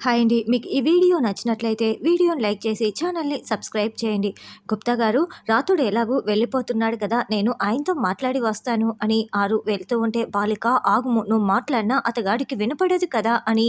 Hi అండి. మీకు ఈ వీడియో నచ్చినట్లయితే వీడియోని లైక్ చేసి ఛానల్ని సబ్స్క్రైబ్ చేయండి. గుప్తా గారు రాతుడు ఎలాగూ వెళ్ళిపోతున్నాడు కదా నేను ఆయనతో మాట్లాడి వస్తాను అని ఆరు వెళ్తూ ఉంటే బాలిక ఆగుము నువ్వు మాట్లాడినా అతగాడికి వినపడదు కదా అని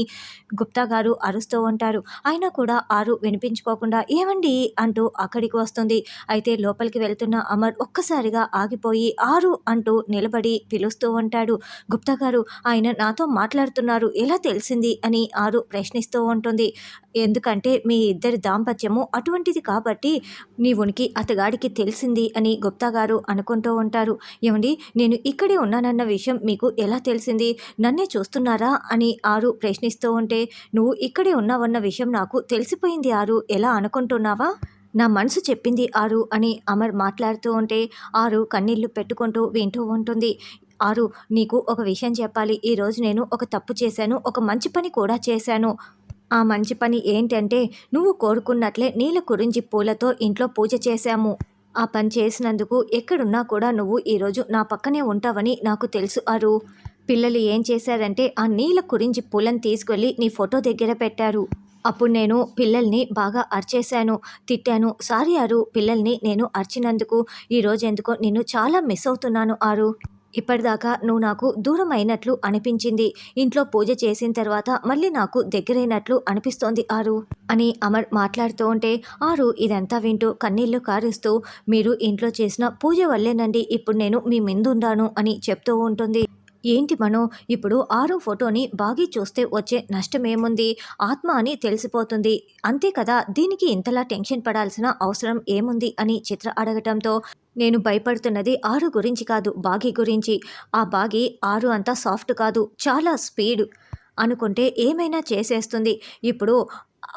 గుప్తా గారు అరుస్తూ ఉంటారు. అయినా కూడా ఆరు వినిపించుకోకుండా ఏమండి అంటూ అక్కడికి వస్తుంది. అయితే లోపలికి వెళ్తున్న అమర్ ఒక్కసారిగా ఆగిపోయి ఆరు అంటూ నిలబడి పిలుస్తూ ఉంటాడు. గుప్తా గారు ఆయన నాతో మాట్లాడుతున్నారు ఎలా తెలిసింది అని ఆరు ప్రశ్నిస్తూ ఉంటుంది. ఎందుకంటే మీ ఇద్దరి దాంపత్యము అటువంటిది కాబట్టి నీ ఉనికి అతగాడికి తెలిసింది అని గుప్తా గారు అనుకుంటూ ఉంటారు. ఏమండి? నేను ఇక్కడే ఉన్నానన్న విషయం మీకు ఎలా తెలిసింది? నన్నే చూస్తున్నారా? అని ఆరు ప్రశ్నిస్తూ ఉంటే నువ్వు ఇక్కడే ఉన్నావన్న విషయం నాకు తెలిసిపోయింది ఆరు. ఎలా అనుకుంటున్నావా? నా మనసు చెప్పింది ఆరు అని అమర్ మాట్లాడుతూ ఉంటే ఆరు కన్నీళ్ళు పెట్టుకుంటూ వింటూ ఉంటుంది. ఆరు నీకు ఒక విషయం చెప్పాలి. ఈరోజు నేను ఒక తప్పు చేశాను. ఒక మంచి పని కూడా చేశాను. ఆ మంచి పని ఏంటంటే నువ్వు కోరుకున్నట్లే నీళ్ళ కురించి పూలతో ఇంట్లో పూజ చేశాము. ఆ పని చేసినందుకు ఎక్కడున్నా కూడా నువ్వు ఈరోజు నా పక్కనే ఉంటావని నాకు తెలుసు అరు. పిల్లలు ఏం చేశారంటే ఆ నీళ్ళ కురించి పూలను తీసుకెళ్ళి నీ ఫోటో దగ్గర పెట్టారు. అప్పుడు నేను పిల్లల్ని బాగా అర్చేశాను. తిట్టాను. సారీ ఆరు పిల్లల్ని నేను అర్చినందుకు ఈరోజు ఎందుకో నిన్ను చాలా మిస్ అవుతున్నాను ఆరు ఇప్పటిదాకా నువ్వు నాకు దూరం అయినట్లు అనిపించింది. ఇంట్లో పూజ చేసిన తర్వాత మళ్ళీ నాకు దగ్గరైనట్లు అనిపిస్తోంది ఆరు అని అమర్ మాట్లాడుతూ ఉంటే ఆరు ఇదంతా వింటూ కన్నీళ్ళు కారుస్తూ మీరు ఇంట్లో చేసిన పూజ వల్లేనండి ఇప్పుడు నేను మీ ముందుండాను అని చెప్తూ ఉంటుంది. ఏంటి మనో? ఇప్పుడు ఆరో ఫోటోని బాగి చూస్తే వచ్చే నష్టమేముంది? ఆత్మ అని తెలిసిపోతుంది. అంతే కదా దీనికి ఇంతలా టెన్షన్ పడాల్సిన అవసరం ఏముంది అని చిత్ర అడగటంతో నేను భయపడుతున్నది ఆరు గురించి కాదు బాగి గురించి. ఆ బాగి ఆరు అంతా సాఫ్ట్ కాదు చాలా స్పీడ్. అనుకుంటే ఏమైనా చేసేస్తుంది. ఇప్పుడు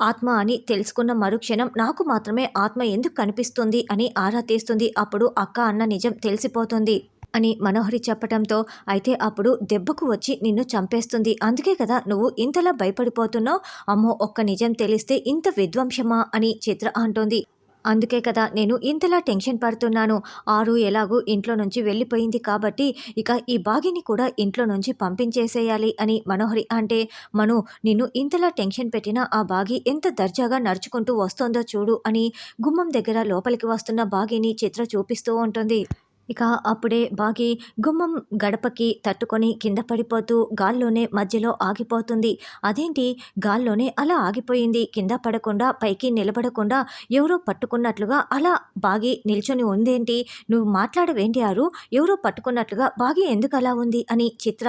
ఆత్మ అని తెలుసుకున్న మరుక్షణం నాకు మాత్రమే ఆత్మ ఎందుకు కనిపిస్తుంది అని ఆరా తీస్తుంది. అప్పుడు అక్క అన్న నిజం తెలిసిపోతుంది. అని మనోహరి చెప్పటంతో అయితే అప్పుడు దెబ్బకు వచ్చి నిన్ను చంపేస్తుంది. అందుకే కదా నువ్వు ఇంతలా భయపడిపోతున్నావు? అమ్మో ఒక్క నిజం తెలిస్తే ఇంత విధ్వంసమా? అని చిత్ర అంటోంది. అందుకే కదా నేను ఇంతలా టెన్షన్ పడుతున్నాను. ఆరు ఎలాగూ ఇంట్లో నుంచి వెళ్ళిపోయింది కాబట్టి ఇక ఈ బాగిని కూడా ఇంట్లో నుంచి పంపించేసేయాలి అని మనోహరి అంటే మను నిన్ను ఇంతలా టెన్షన్ పెట్టిన ఆ బాగి ఎంత దర్జాగా నడుచుకుంటూ వస్తోందో చూడు అని గుమ్మం దగ్గర లోపలికి వస్తున్న బాగిని చిత్ర చూపిస్తూ ఉంటుంది. ఇక అప్పుడే బాగి గుమ్మం గడపకి తట్టుకొని కింద పడిపోతూ గాల్లోనే మధ్యలో ఆగిపోతుంది. అదేంటి? గాల్లోనే అలా ఆగిపోయింది. కింద పడకుండా పైకి నిలబడకుండా ఎవరో పట్టుకున్నట్లుగా అలా బాగి నిల్చొని ఉందేంటి? నువ్వు మాట్లాడవేంటి ఆరు? ఎవరో పట్టుకున్నట్లుగా బాగి ఎందుకు అలా ఉంది? అని చిత్ర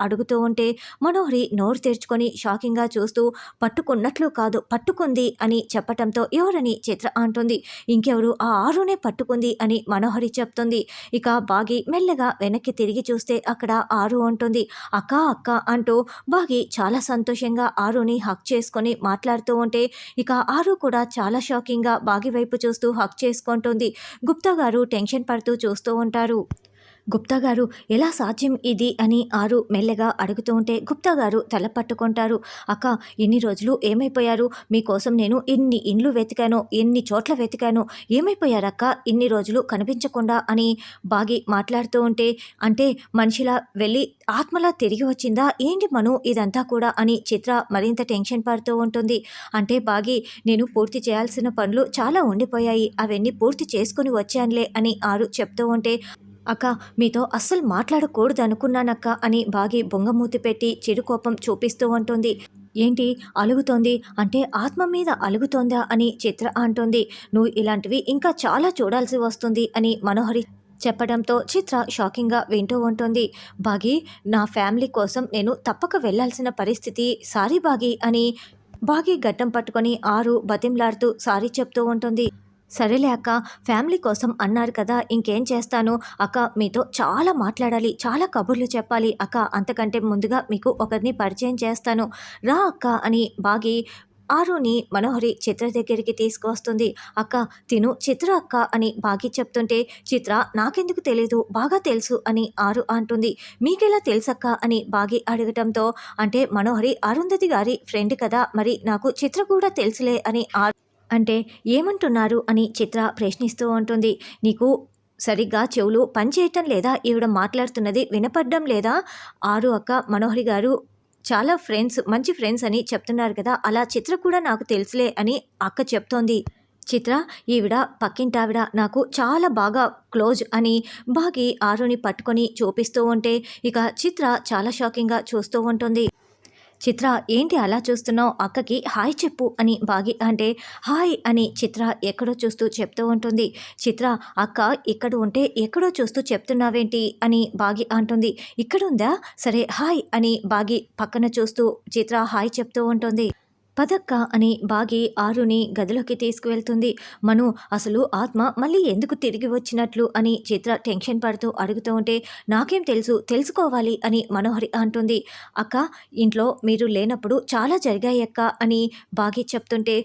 అడుగుతూ ఉంటే మనోహరి నోరు తెరుచుకొని షాకింగ్గా చూస్తూ పట్టుకున్నట్లు కాదు పట్టుకుంది అని చెప్పటంతో ఎవరని చిత్ర అంటుంది. ఇంకెవరు? ఆ ఆరునే పట్టుకుంది అని మనోహరి చెప్తుంది. ఇక బాగి మెల్లగా వెనక్కి తిరిగి చూస్తే అక్కడ ఆరు ఉంటుంది. అక్క అక్క అంటూ బాగి చాలా సంతోషంగా ఆరుని హక్ చేసుకొని మాట్లాడుతూ ఉంటే ఇక ఆరు కూడా చాలా షాకింగ్గా బాగి వైపు చూస్తూ హక్ చేసుకుంటుంది. గుప్తా గారు టెన్షన్ పడుతూ చూస్తూ ఉంటారు. గుప్తా గారు ఎలా సాధ్యం ఇది? అని ఆరు మెల్లగా అడుగుతూ ఉంటే గుప్తా గారు తల పట్టుకుంటారు. అక్క ఇన్ని రోజులు ఏమైపోయారు? మీకోసం నేను ఇన్ని ఇండ్లు వెతికాను ఎన్ని చోట్ల వెతికాను ఏమైపోయారక్క? ఇన్ని రోజులు కనిపించకుండా అని బాగి మాట్లాడుతూ ఉంటే అంటే మనిషిలా వెళ్ళి ఆత్మలా తిరిగి వచ్చిందా? ఏంటి మను ఇదంతా కూడా? అని చిత్ర మరింత టెన్షన్ పడుతూ ఉంటుంది. అంటే బాగి నేను పూర్తి చేయాల్సిన పనులు చాలా ఉండిపోయాయి. అవన్నీ పూర్తి చేసుకుని వచ్చానులే అని ఆరు చెప్తూ ఉంటే అక్క మీతో అస్సలు మాట్లాడకూడదు అనుకున్నానక్క అని బాగి బొంగమూతి పెట్టి చెడు కోపం చూపిస్తూ ఉంటుంది ఏంటి అలుగుతోంది? అంటే ఆత్మ మీద అలుగుతోందా అని చిత్ర అంటుంది. నువ్వు ఇలాంటివి ఇంకా చాలా చూడాల్సి వస్తుంది అని మనోహరి చెప్పడంతో చిత్ర షాకింగ్గా వింటూ ఉంటుంది. బాగి నా ఫ్యామిలీ కోసం నేను తప్పక వెళ్ళాల్సిన పరిస్థితి సారీ బాగి అని బాగి గడ్డం పట్టుకొని ఆరు బతింలాడుతూ సారీ చెప్తూ ఉంటుంది. సరేలే అక్క ఫ్యామిలీ కోసం అన్నారు కదా ఇంకేం చేస్తాను? అక్క మీతో చాలా మాట్లాడాలి చాలా కబుర్లు చెప్పాలి. అక్క అంతకంటే ముందుగా మీకు ఒకరిని పరిచయం చేస్తాను. రా అక్క అని బాగి ఆరుని మనోహరి చిత్ర దగ్గరికి తీసుకువస్తుంది అక్క తిను చిత్ర అక్క అని బాగి చెప్తుంటే చిత్ర నాకెందుకు తెలీదు బాగా తెలుసు అని ఆరు అంటుంది. మీకెలా తెలుసక్క అని బాగి అడగటంతో అంటే మనోహరి అరుంధతి గారి ఫ్రెండ్ కదా మరి నాకు చిత్ర కూడా తెలుసులే అని ఆరు అంటే ఏమంటున్నారు అని చిత్ర ప్రశ్నిస్తూ ఉంటుంది. నీకు సరిగ్గా చెవులు పనిచేయటం లేదా? ఈవిడ మాట్లాడుతున్నది వినపడ్డం లేదా? ఆరు అక్క మనోహరి గారు చాలా ఫ్రెండ్స్ మంచి ఫ్రెండ్స్ అని చెప్తున్నారు కదా? అలా చిత్ర కూడా నాకు తెలుసులే అని అక్క చెప్తోంది. చిత్ర ఈవిడ పక్కింటావిడ నాకు చాలా బాగా క్లోజ్ అని బాగి ఆరుని పట్టుకొని చూపిస్తూ ఉంటే ఇక చిత్ర చాలా షాకింగ్గా చూస్తూ ఉంటుంది. చిత్ర ఏంటి అలా చూస్తున్నావు? అక్కకి హాయ్ చెప్పు అని బాగి అంటే హాయ్ అని చిత్ర ఎక్కడో చూస్తూ చెప్తూ ఉంటుంది. చిత్ర అక్క ఇక్కడ ఉంటే ఎక్కడో చూస్తూ చెప్తున్నావేంటి? అని బాగి అంటుంది. ఇక్కడుందా? సరే హాయ్ అని బాగి పక్కన చూస్తూ చిత్ర హాయ్ చెప్తూ ఉంటుంది. పదక్క అని బాగి ఆరుని గదిలోకి తీసుకువెళ్తుంది. మను అసలు ఆత్మ మళ్ళీ ఎందుకు తిరిగి వచ్చినట్లు అని చిత్ర టెన్షన్ పడుతూ అడుగుతూ ఉంటే నాకేం తెలుసు తెలుసుకోవాలి అని మనోహరి అంటుంది. అక్క ఇంట్లో మీరు లేనప్పుడు చాలా జరిగాయి అక్క అని బాగి చెప్తుంటే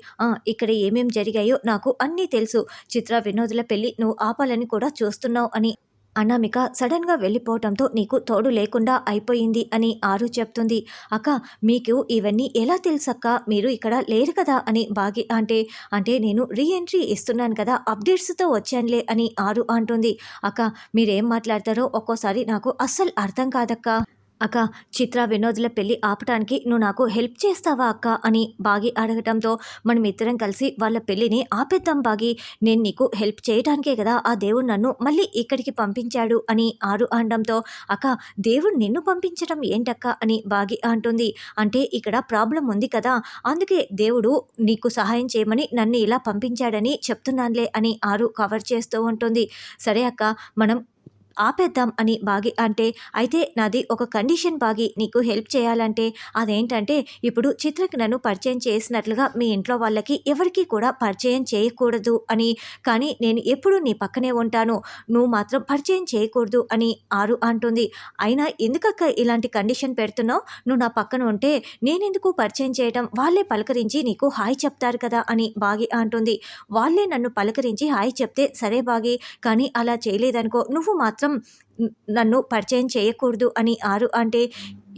ఇక్కడ ఏమేం జరిగాయో నాకు అన్నీ తెలుసు. చిత్ర వినోదుల పెళ్ళి నువ్వు ఆపాలని కూడా చూస్తున్నావు అని అనామిక సడన్గా వెళ్ళిపోవటంతో నీకు తోడు లేకుండా అయిపోయింది అని ఆరు చెప్తుంది. అక్క మీకు ఇవన్నీ ఎలా తెలుసక్క? మీరు ఇక్కడ లేరు కదా అని బాగి అంటే అంటే నేను రీఎంట్రీ ఇస్తున్నాను కదా అప్డేట్స్తో వచ్చానులే అని ఆరు అంటుంది. అక్క మీరేం మాట్లాడతారో ఒక్కోసారి నాకు అస్సలు అర్థం కాదక్క. అక్క చిత్ర వినోద్ల పెళ్ళి ఆపటానికి నువ్వు నాకు హెల్ప్ చేస్తావా అక్క? అని బాగి అడగటంతో మనం ఇద్దరం కలిసి వాళ్ళ పెళ్ళిని ఆపేద్దాం బాగి. నేను నీకు హెల్ప్ చేయడానికే కదా ఆ దేవుడు నన్ను మళ్ళీ ఇక్కడికి పంపించాడు అని ఆరు అనడంతో అక్క దేవుడు నిన్ను పంపించడం ఏంటక్క? అని బాగి అంటుంది. అంటే ఇక్కడ ప్రాబ్లం ఉంది కదా అందుకే దేవుడు నీకు సహాయం చేయమని నన్ను ఇలా పంపించాడని చెప్తున్నానులే అని ఆరు కవర్ చేస్తూ ఉంటుంది. సరే అక్క మనం ఆపేద్దాం అని బాగి అంటే అయితే నాది ఒక కండిషన్ బాగి నీకు హెల్ప్ చేయాలంటే అదేంటంటే ఇప్పుడు చిత్రకి నన్ను పరిచయం చేసినట్లుగా మీ ఇంట్లో వాళ్ళకి ఎవరికి కూడా పరిచయం చేయకూడదు అని కానీ నేను ఎప్పుడూ నీ పక్కనే ఉంటాను నువ్వు మాత్రం పరిచయం చేయకూడదు అని ఆరు అంటుంది. అయినా ఎందుకక్క ఇలాంటి కండిషన్ పెడుతున్నావు? నువ్వు నా పక్కన ఉంటే నేనెందుకు పరిచయం చేయటం? వాళ్ళే పలకరించి నీకు హాయ్ చెప్తారు కదా అని బాగి అంటుంది. వాళ్ళే నన్ను పలకరించి హాయ్ చెప్తే సరే బాగి కానీ అలా చేయలేదనుకో నువ్వు మాత్రం కోసం నన్ను పరిచయం చేయకూడదు అని ఆరు అంటే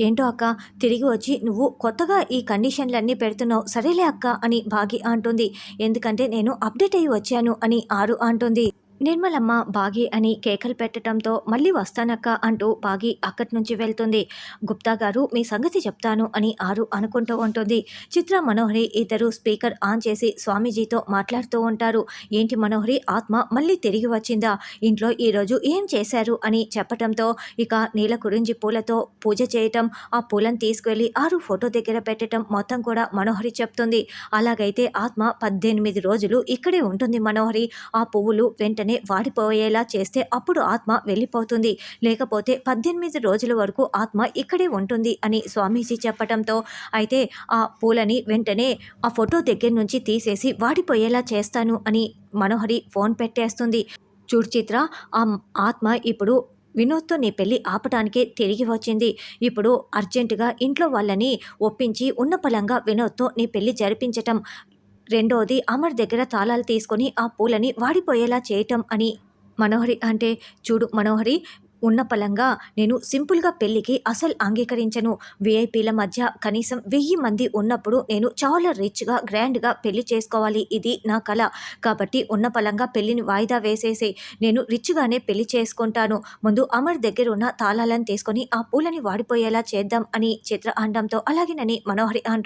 ఏంటో అక్క తిరిగి వచ్చి నువ్వు కొత్తగా ఈ కండిషన్లన్నీ పెడుతున్నావు. సరేలే అక్క అని భాగి అంటుంది. ఎందుకంటే నేను అప్డేట్ అయ్యి వచ్చాను అని ఆరు అంటుంది. నిర్మలమ్మ బాగి అని కేకలు పెట్టడంతో మళ్ళీ వస్తానక్క అంటూ బాగి అక్కడి నుంచి వెళ్తుంది. గుప్తా గారు మీ సంగతి చెప్తాను అని ఆరు అనుకుంటూ ఉంటుంది. చిత్ర మనోహరి ఇద్దరు స్పీకర్ ఆన్ చేసి స్వామీజీతో మాట్లాడుతూ ఉంటారు. ఏంటి మనోహరి ఆత్మ మళ్ళీ తిరిగి వచ్చిందా? ఇంట్లో ఈరోజు ఏం చేశారు? అని చెప్పటంతో ఇక నీల కురించి పూలతో పూజ చేయటం ఆ పూలను తీసుకువెళ్ళి ఆరు ఫోటో దగ్గర పెట్టడం మొత్తం కూడా మనోహరి చెప్తుంది. అలాగైతే ఆత్మ పద్దెనిమిది రోజులు ఇక్కడే ఉంటుంది మనోహరి. ఆ పువ్వులు వెంటనే వాడిపోయేలా చేస్తే అప్పుడు ఆత్మ వెళ్ళిపోతుంది. లేకపోతే పద్దెనిమిది రోజుల వరకు ఆత్మ ఇక్కడే ఉంటుంది అని స్వామీజీ చెప్పటంతో అయితే ఆ పూలని వెంటనే ఆ ఫోటో దగ్గర నుంచి తీసేసి వాడిపోయేలా చేస్తాను అని మనోహరి ఫోన్ పెట్టేస్తుంది. చూడు చిత్ర ఆ ఆత్మ ఇప్పుడు వినోద్తో నీ పెళ్ళి ఆపటానికే తిరిగి వచ్చింది. ఇప్పుడు అర్జెంటుగా ఇంట్లో వాళ్ళని ఒప్పించి ఉన్న పలంగా వినోద్తో నీ పెళ్ళి జరిపించటం. రెండోది అమర్ దగ్గర తాళాలు తీసుకొని ఆ పూలని వాడిపోయేలా చేయటం అని. మనోహరి అంటే చూడు మనోహరి ఉన్న పలంగా నేను సింపుల్గా పెళ్ళికి అసలు అంగీకరించను. విఐపీల మధ్య కనీసం వెయ్యి మంది ఉన్నప్పుడు నేను చాలా రిచ్గా గ్రాండ్గా పెళ్ళి చేసుకోవాలి. ఇది నా కళ కాబట్టి ఉన్న పలంగా పెళ్ళిని వాయిదా వేసేసి నేను రిచ్గానే పెళ్ళి చేసుకుంటాను. ముందు అమర్ దగ్గర ఉన్న తాళాలను తీసుకొని ఆ పూలని వాడిపోయేలా చేద్దాం అని చిత్ర అనడంతో అలాగేనని మనోహరి అంటూ